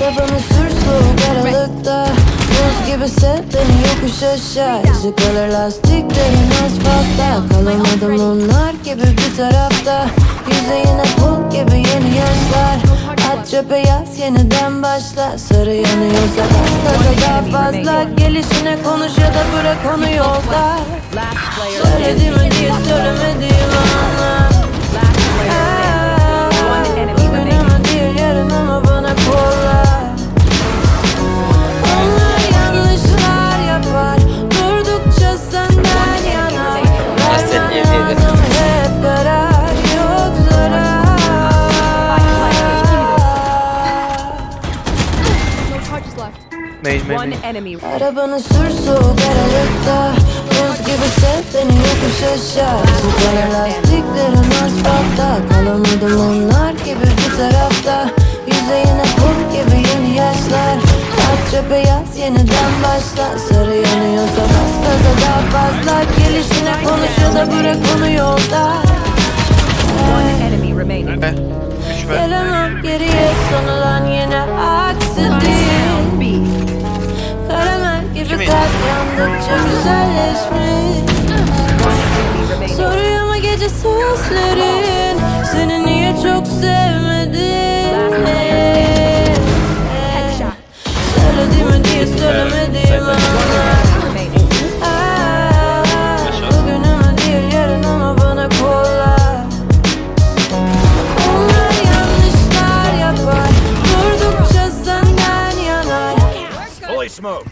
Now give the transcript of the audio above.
Arabamı sür soğuk aralıkta. Buz gibi sev beni yokuş aşağı. İzi kalır lastiklerin asfaltta. Kalamadım onlar gibi bir tarafta. Yüzeyine pul gibi yeni yaşlar. At çöpe yaz yeniden başla. Sarı yanıyorsa gaza daha fazla. Gelişine konuş ya da bırak onu yolda. Last player Söylediğimi değil Main main One main. enemy. Arabanı sür soğuk aralıkta Buz gibi yokuş aşağı. Sıkar lastiklerin asfaltta. Kalamadım onlar gibi bir tarafta. Yüzeyine kum gibi yeni yaşlar. At çöpe yaz yeniden başla. Sarı yanıyorsa bas gaza daha fazla. Gelişine konuş ya da bırak onu yolda. One enemy remaining. Gelemem geriye. Sanılan yine kalp yandıkça güzelleşmiş. Soruyor mu gece sözlerin Seni niye çok sevmedim Söyledim mi diye söylemedim ama. Ah, smoked.